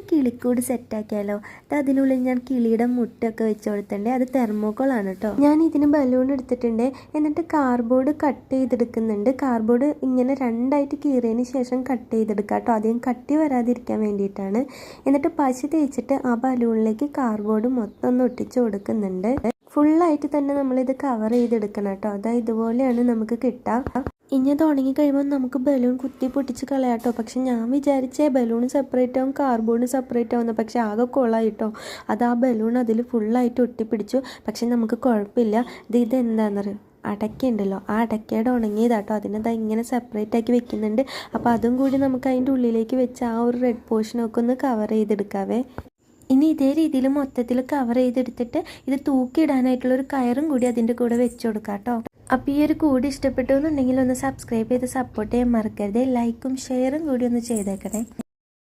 നമുക്കൊരു കിളിക്കൂട് സെറ്റാക്കിയാലോ അത് അതിനുള്ളിൽ ഞാൻ കിളിയുടെ മുട്ടൊക്കെ വെച്ച് കൊടുത്തിട്ടുണ്ട്. അത് തെർമോക്കോളാണ് കേട്ടോ ഞാൻ ഇതിന് ബലൂൺ എടുത്തിട്ടുണ്ട്. എന്നിട്ട് കാർബോർഡ് കട്ട് ചെയ്തെടുക്കുന്നുണ്ട്. കാർബോർഡ് ഇങ്ങനെ രണ്ടായിട്ട് കീറിയതിന് ശേഷം കട്ട് ചെയ്തെടുക്കുക കേട്ടോ അധികം കട്ടി വരാതിരിക്കാൻ വേണ്ടിയിട്ടാണ്. എന്നിട്ട് പശ തേച്ചിട്ട് ആ ബലൂണിലേക്ക് കാർബോർഡ് മൊത്തം ഒന്ന് ഒട്ടിച്ചു കൊടുക്കുന്നുണ്ട്. ഫുള്ളായിട്ട് തന്നെ നമ്മളിത് കവർ ചെയ്തെടുക്കണം കേട്ടോ. അതാ ഇതുപോലെയാണ് നമുക്ക് കിട്ടുക ഇനി അത് ഉണങ്ങി കഴിയുമ്പോൾ നമുക്ക് ബലൂൺ കുത്തി പൊട്ടിച്ച് കളയാട്ടോ പക്ഷെ ഞാൻ വിചാരിച്ചേ ബലൂൺ സെപ്പറേറ്റ് ആവും കാർബോർഡ് സെപ്പറേറ്റ് ആവുന്നു പക്ഷെ ആകെ കൊളായിട്ടോ. അത് ആ ബലൂൺ അതിൽ ഫുള്ളായിട്ട് ഒട്ടിപ്പിടിച്ചു. പക്ഷെ നമുക്ക് കുഴപ്പമില്ല. ഇത് ഇത് എന്താണെന്നറിയോ അടയ്ക്കുണ്ടല്ലോ ആ അടയ്ക്കയുടെ ഉണങ്ങിയതാട്ടോ അതിനെ ദാ ഇങ്ങനെ സെപ്പറേറ്റ് ആക്കി വെക്കുന്നുണ്ട്. അപ്പോൾ അതും കൂടി നമുക്ക് അതിന്റെ ഉള്ളിലേക്ക് വെച്ച് ആ ഒരു റെഡ് പോർഷനൊക്കെ ഒന്ന് കവർ ചെയ്തെടുക്കാവേ. ഇനി ഇതേ രീതിയിൽ മൊത്തത്തിൽ കവർ ചെയ്തെടുത്തിട്ട് ഇത് തൂക്കിയിടാനായിട്ടുള്ള ഒരു കയറും കൂടി അതിന്റെ കൂടെ വെച്ച് കൊടുക്കാം കേട്ടോ. അപ്പോൾ ഈ ഒരു കൂടി ഇഷ്ടപ്പെട്ടു എന്നുണ്ടെങ്കിൽ ഒന്ന് സബ്സ്ക്രൈബ് ചെയ്ത് സപ്പോർട്ട് ചെയ്യാൻ മറക്കരുത്. ലൈക്കും ഷെയറും കൂടി ഒന്ന് ചെയ്തേക്കണേ.